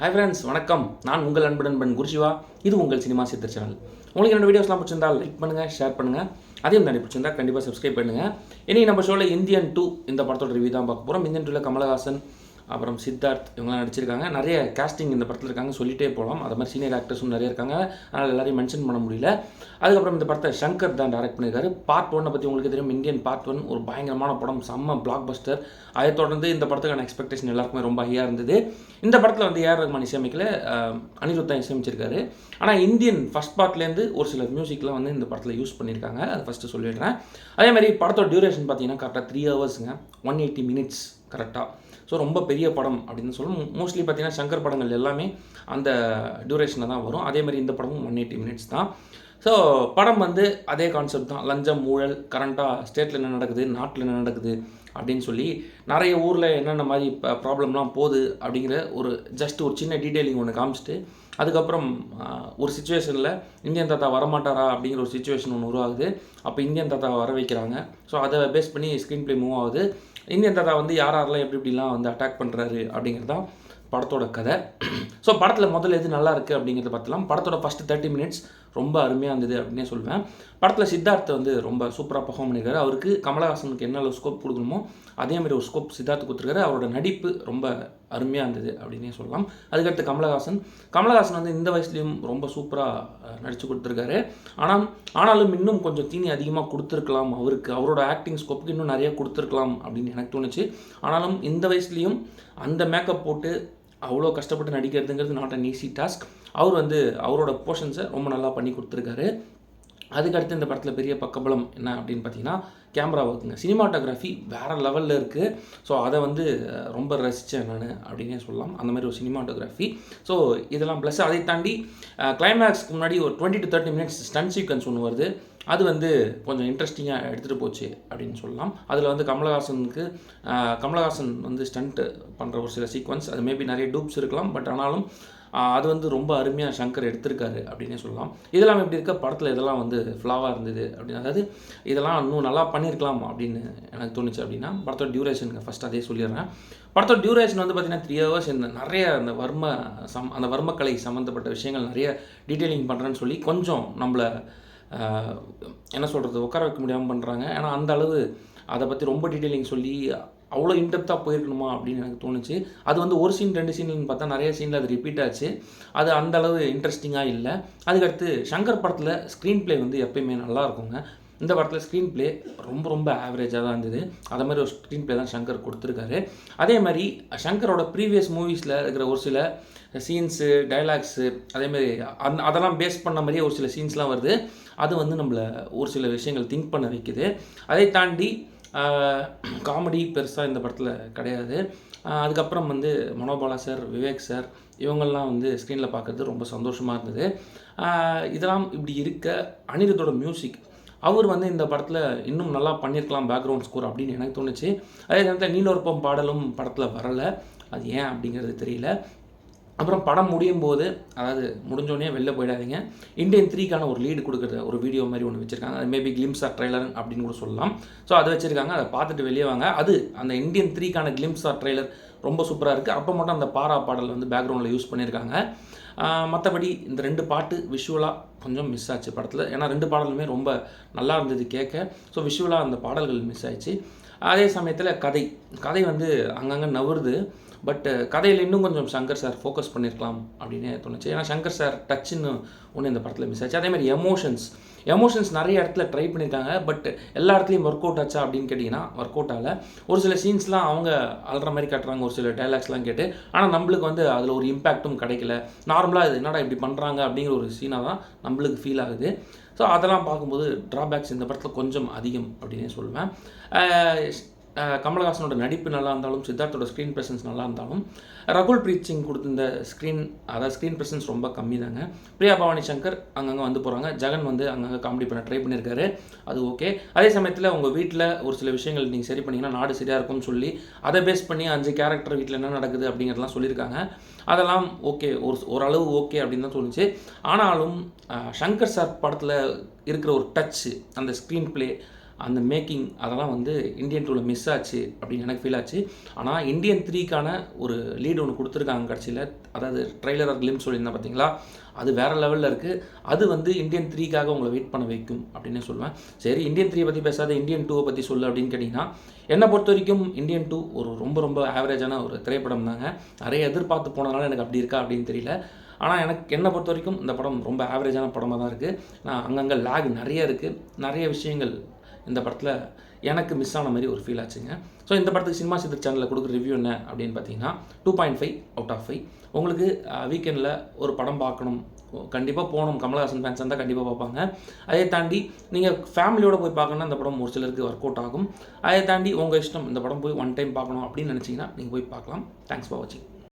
Hi friends வணக்கம். நான் உங்கள் அன்பு நண்பன் குருஷிவா. இது உங்கள் சினிமா சித்தர் சேனல் உங்களுக்கு என்னோட வீடியோஸ்லாம் பிடிச்சிருந்தா லைக் பண்ணுங்கள் ஷேர் பண்ணுங்கள் அதையும் தாண்டி பிடிச்சிருந்தா கண்டிப்பாக சப்ஸ்கிரைப் பண்ணுங்கள் இனி நம்ம ஷோவில் இந்தியன் டூ இந்த படத்தோட ரிவ்யூ தான் பார்க்க போகிறோம் இந்தியன் டூவில் கமலஹாசன் அப்புறம் சித்தார்த் இவங்களாம் நடிச்சிருக்காங்க. நிறைய கேஸ்டிங் இந்த படத்தில் இருக்காங்க. சொல்லிட்டே போகலாம் அது மாதிரி சீனியர் ஆக்டர்ஸும் நிறைய இருக்காங்க. அதனால் எல்லாரையும் மென்ஷன் பண்ண முடியல. அதுக்கப்புறம் இந்த படத்தை சங்கர் தான் டைரக்ட் பண்ணியிருக்காரு. பார்ட் ஒன்னை பற்றி உங்களுக்கு தெரியும். இந்தியன் பார்ட் ஒன் ஒரு பயங்கரமான படம். செம்ம பிளாக் பஸ்டர் அதை தொடர்ந்து இந்த படத்துக்கான எக்ஸ்பெக்டேஷன் எல்லாருக்குமே ரொம்ப ஹையாக இருந்தது. இந்த படத்தில் வந்து ஏஆர் ரஹ்மான் இசையமைக்கல அனிருத்தா இசையமைச்சிருக்காரு. ஆனால் இந்தியன் ஃபஸ்ட் பார்ட்லேருந்து ஒரு சில மியூசிக்லாம் வந்து இந்த படத்தில் யூஸ் பண்ணியிருக்காங்க. அதை ஃபஸ்ட்டு சொல்லிடுறேன். அதே மாதிரி படத்தோட டியூரேஷன் பார்த்தீங்கன்னா கரெக்டாக த்ரீ ஹவர்ஸுங்க ஒன் எயிட்டி மினிட்ஸ் கரெக்டாக ஸோ ரொம்ப பெரிய படம் அப்படின்னு சொல்லணும். மோஸ்ட்லி பார்த்தீங்கன்னா சங்கர் படங்கள் எல்லாமே அந்த டியூரேஷனில் தான் வரும். அதே மாதிரி இந்த படமும் ஒன் எயிட்டி மினிட்ஸ் தான். ஸோ படம் வந்து அதே கான்செப்ட் தான். லஞ்சம் ஊழல் கரண்ட்டாக ஸ்டேட்டில் என்ன நடக்குது நாட்டில் என்ன நடக்குது அப்படின்னு சொல்லி நிறைய ஊரில் என்னென்ன மாதிரி ப்ராப்ளம்லாம் போகுது அப்படிங்கிற ஒரு ஜஸ்ட் ஒரு சின்ன டீட்டெயிலிங் ஒன்று காமிச்சிட்டு அதுக்கப்புறம் ஒரு சுச்சுவேஷனில் இந்தியன் தாத்தா வரமாட்டாரா அப்படிங்கிற ஒரு சுச்சுவேஷன் ஒன்று உருவாகுது. அப்போ இந்தியன் தாத்தா வர வைக்கிறாங்க. ஸோ அதை பேஸ் பண்ணி ஸ்க்ரீன் ப்ளே மூவ் ஆகுது. இந்தியன் தாத்தா வந்து யார் யாரெல்லாம் எப்படி எப்படிலாம் வந்து அட்டாக் பண்ணுறாரு அப்படிங்கிறது தான் படத்தோட கதை. ஸோ படத்தில் முதல்ல எது நல்லா இருக்குது அப்படிங்கிறத பார்த்தலாம் படத்தோட ஃபஸ்ட்டு தேர்ட்டி மினிட்ஸ் ரொம்ப அருமையாக இருந்தது அப்படின்னே சொல்வேன். படத்தில் சித்தார்த்தை வந்து ரொம்ப சூப்பராக பர்ஃபார்ம் பண்ணியிருக்காரு அவருக்கு கமலஹாசனுக்கு என்ன அளவு ஸ்கோப் கொடுக்கணுமோ அதேமாதிரி ஒரு ஸ்கோப் சித்தார்த்து கொடுத்துருக்காரு. அவரோட நடிப்பு ரொம்ப அருமையாக இருந்தது அப்படின்னே சொல்லலாம். அதுக்கடுத்து கமலஹாசன். கமலஹாசன் வந்து இந்த வயசுலேயும் ரொம்ப சூப்பராக நடித்து கொடுத்துருக்காரு. ஆனால் ஆனாலும் இன்னும் கொஞ்சம் தீனி அதிகமாக கொடுத்துருக்கலாம் அவருக்கு. அவரோட ஆக்டிங் ஸ்கோப்புக்கு இன்னும் நிறைய கொடுத்துருக்கலாம் அப்படின்னு எனக்கு தோணுச்சு. ஆனாலும் இந்த வயசுலேயும் அந்த மேக்கப் போட்டு அவ்வளோ கஷ்டப்பட்டு நடிக்கிறதுங்கிறது நாட் அன் ஈஸி டாஸ்க் அவர் வந்து அவரோட போர்ஷன்ஸை ரொம்ப நல்லா பண்ணி கொடுத்துருக்காரு. அதுக்கடுத்து இந்த படத்தில் பெரிய பக்கபலம் என்ன அப்படின்னு பார்த்தீங்கன்னா கேமரா ஒர்க்குங்க சினிமாட்டோகிராஃபி வேறு லெவலில் இருக்குது ஸோ அதை வந்து ரொம்ப ரசித்தேன் நான் அப்படின்னே சொல்லலாம். அந்த மாதிரி ஒரு சினிமாட்டோகிராஃபி ஸோ இதெல்லாம் ப்ளஸ் அதை தாண்டி கிளைமேக்ஸ்க்கு முன்னாடி ஒரு twenty to thirty minutes stunt sequence ஒன்று வருது. அது வந்து கொஞ்சம் இன்ட்ரெஸ்டிங்காக எடுத்துகிட்டு போச்சு அப்படின்னு சொல்லலாம். அதில் வந்து கமலஹாசனுக்கு கமலஹாசன் வந்து ஸ்டண்ட்டு பண்ணுற ஒரு சில சீக்வன்ஸ் அது மேபி நிறைய டூப்ஸ் இருக்கலாம் பட் ஆனாலும் அது வந்து ரொம்ப அருமையாக சங்கர் எடுத்திருக்காரு அப்படின்னே சொல்லலாம். இதெல்லாம் எப்படி இருக்க? படத்தில் இதெல்லாம் வந்து ஃப்ளாவாக இருந்தது அப்படின்னு அதாவது இதெல்லாம் இன்னும் நல்லா பண்ணியிருக்கலாம் அப்படின்னு எனக்கு தோணுச்சு அப்படின்னா படத்தோட டியூரேஷனுக்கு ஃபஸ்ட் அதே சொல்லிடுறேன். படத்தோட டியூரேஷன் வந்து பார்த்தீங்கன்னா த்ரீ ஹவர்ஸ் இந்த நிறைய அந்த வர்ம சம் அந்த வர்மக்கலை சம்மந்தப்பட்ட விஷயங்கள் நிறைய டீட்டெயிலிங் பண்ணுறேன்னு சொல்லி கொஞ்சம் நம்மளை என்ன சொல்கிறது உட்கார வைக்க முடியாமல் பண்ணுறாங்க ஏன்னா அந்த அளவு அதை பற்றி ரொம்ப டீட்டெயிலிங் சொல்லி அவ்வளோ இன்டெப்த்தாக போயிருக்கணுமா அப்படின்னு எனக்கு தோணுச்சு. அது வந்து ஒரு சீன் ரெண்டு சீன் பார்த்தா நிறைய சீனில் அது ரிப்பீட் ஆச்சு. அது அந்த அளவு இன்ட்ரெஸ்டிங்காக இல்லை. அதுக்கடுத்து சங்கர் படத்தில் ஸ்க்ரீன் ப்ளே வந்து எப்பயுமே நல்லா இருக்குங்க. இந்த படத்தில் ஸ்க்ரீன் ப்ளே ரொம்ப ரொம்ப ஆவரேஜாக தான் இருந்தது. அதே மாதிரி ஒரு ஸ்க்ரீன் ப்ளே தான் சங்கர் கொடுத்துருக்காரு. அதே மாதிரி சங்கரோட ப்ரீவியஸ் மூவிஸில் இருக்கிற ஒரு சில சீன்ஸு டைலாக்ஸு அதேமாதிரி அந் அதெல்லாம் பேஸ் பண்ண மாதிரியே ஒரு சில சீன்ஸ்லாம் வருது. அது வந்து நம்மளை ஒரு சில விஷயங்கள் திங்க் பண்ண வைக்குது. அதை தாண்டி காமெடி பெருசாக இந்த படத்தில் கிடையாது. அதுக்கப்புறம் வந்து மனோபாலா சார் விவேக் சார் இவங்கெல்லாம் வந்து ஸ்க்ரீனில் பார்க்குறது ரொம்ப சந்தோஷமாக இருந்தது. இதெல்லாம் இப்படி இருக்க அனிருத்தோட மியூசிக் அவர் வந்து இந்த படத்தில் இன்னும் நல்லா பண்ணியிருக்கலாம் பேக்ரவுண்ட் ஸ்கோர் அப்படின்னு எனக்கு தோணுச்சு. அதே நேரத்தில் நீலோற்பம் பாடலும் படத்தில் வரலை. அது ஏன் அப்படிங்கிறது தெரியல. அப்புறம் படம் முடியும் போது அதாவது முடிஞ்சோடனே வெளில போயிடாதீங்க. இந்தியன் த்ரீக்கான ஒரு லீடு கொடுக்குற ஒரு வீடியோ மாதிரி ஒன்று வச்சுருக்காங்க. அது மேபி கிளிம்ஸ் ஆர் ட்ரெய்லர் அப்படின்னு கூட சொல்லலாம். ஸோ அதை வச்சுருக்காங்க. அதை பார்த்துட்டு வெளியே வாங்க. அது அந்த இந்தியன் த்ரீக்கான கிளிம்ஸ் ஆர் ட்ரெய்லர் ரொம்ப சூப்பராக இருக்குது அப்போ மட்டும் அந்த பாரா பாடல் வந்து பேக்ரவுண்டில் யூஸ் பண்ணியிருக்காங்க மற்றபடி இந்த ரெண்டு பாட்டு விஷுவலாக கொஞ்சம் மிஸ் ஆச்சு படத்தில். ஏன்னா ரெண்டு பாடலுமே ரொம்ப நல்லா இருந்தது கேட்க. ஸோ விஷுவலாக அந்த பாடல்கள் மிஸ் ஆயிடுச்சு. அதே சமயத்தில் கதை. கதை வந்து அங்கங்கே நவருது. பட் uh, கதையில் இன்னும் கொஞ்சம் சங்கர் சார் ஃபோக்கஸ் பண்ணியிருக்கலாம் அப்படின்னு தோணுச்சு. ஏன்னா சங்கர் சார் டச்சுன்னு ஒன்று இந்த படத்தில் மிஸ் ஆச்சு. அதேமாதிரி எமோஷன்ஸ் எமோஷன்ஸ் நிறைய இடத்துல ட்ரை பண்ணியிருக்காங்க பட் எல்லா இடத்துலையும் ஒர்க் அவுட் ஆச்சா அப்படின்னு கேட்டிங்கன்னா ஒர்க் அவுட் ஆகல. ஒரு சில சீன்ஸ்லாம் அவங்க அழுற மாதிரி காட்டுறாங்க. ஒரு சில டைலாக்ஸ்லாம் கேட்டு ஆனால் நம்மளுக்கு வந்து அதில் ஒரு இம்பேக்ட்டும் கிடைக்கல. நார்மலாக இது என்னடா இப்படி பண்ணுறாங்க அப்படிங்கிற ஒரு சீனாக தான் நம்மளுக்கு ஃபீல் ஆகுது. ஸோ அதெல்லாம் பார்க்கும்போது ட்ராபேக்ஸ் இந்த படத்தில் கொஞ்சம் அதிகம் அப்படின்னே சொல்லுவேன். கமலஹாசனோட நடிப்பு நல்லா இருந்தாலும் சித்தார்த்தோட ஸ்க்ரீன் ப்ரெசன்ஸ் நல்லா இருந்தாலும் ரகுல் பிரீத் சிங் கொடுத்திருந்த ஸ்க்ரீன் அதாவது ஸ்க்ரீன் ப்ரெசன்ஸ் ரொம்ப கம்மி தாங்க பிரியா பவானி சங்கர் அங்கங்கே வந்து போகிறாங்க ஜெகன் வந்து அங்கங்கே காமெடி பண்ண ட்ரை பண்ணியிருக்காரு அது ஓகே அதே சமயத்தில் உங்கள் வீட்டில் ஒரு சில விஷயங்கள் நீங்கள் சரி பண்ணிங்கன்னா நாடு சரியாக இருக்கும்னு சொல்லி அதை பேஸ் பண்ணி அஞ்சு கேரக்டர் வீட்டில் என்ன நடக்குது அப்படிங்கிறதெல்லாம் சொல்லியிருக்காங்க. அதெல்லாம் ஓகே ஒரு ஓரளவு ஓகே அப்படின்னு தான் தோணுச்சு. ஆனாலும் சங்கர் சார் படத்தில் இருக்கிற ஒரு டச்சு அந்த ஸ்க்ரீன் ப்ளே அந்த மேக்கிங் அதெல்லாம் வந்து இந்தியன் டூவில் மிஸ் ஆச்சு அப்படின்னு எனக்கு ஃபீல் ஆச்சு. ஆனால் இந்தியன் த்ரீக்கான ஒரு லீடு ஒன்று கொடுத்துருக்காங்க கடைசியில். அதாவது ட்ரைலர் கிளிம் சொல்லியிருந்தேன் பார்த்தீங்களா? அது வேறு லெவலில் இருக்குது அது வந்து இந்தியன் த்ரீக்காக உங்களை வெயிட் பண்ண வைக்கும் அப்படின்னு சொல்லுவேன் சரி இந்தியன் த்ரீ பற்றி பேசாத இந்தியன் டூவை பற்றி சொல்லு அப்படின்னு கேட்டிங்கன்னா என்னை பொறுத்த வரைக்கும் இந்தியன் டூ ஒரு ரொம்ப ரொம்ப ஆவரேஜான ஒரு திரைப்படம் தாங்க. நிறைய எதிர்பார்த்து போனதுனால எனக்கு அப்படி இருக்கா அப்படின்னு தெரியல. ஆனால் எனக்கு என்னை பொறுத்த வரைக்கும் இந்த படம் ரொம்ப ஆவரேஜான படமாக தான் இருக்குது நான் அங்கங்கே லேக் நிறைய இருக்குது நிறைய விஷயங்கள் இந்த படத்தில் எனக்கு மிஸ் ஆன மாதிரி ஒரு ஃபீல் ஆச்சுங்க. ஸோ இந்த படத்துக்கு சினிமா சித்தர் சேனலில் கொடுக்குற ரிவ்யூ என்ன அப்படின்னு பார்த்தீங்கன்னா two point five out of five உங்களுக்கு வீக்கெண்டில் ஒரு படம் பார்க்கணும் கண்டிப்பாக போகணும். கமலஹாசன் ஃபேன்ஸ் இருந்தால் கண்டிப்பாக பார்ப்பாங்க அதை தாண்டி நீங்கள் ஃபேமிலியோடு போய் பார்க்கணுன்னா இந்த படம் ஒரு சிலருக்கு ஒர்க் அவுட் ஆகும். அதை தாண்டி உங்கள் இஷ்டம் இந்த படம் போய் ஒன் டைம் பார்க்கணும் அப்படின்னு நினச்சிங்கன்னா நீங்கள் போய் பார்க்கலாம் தேங்க்ஸ் ஃபார் வாட்சிங்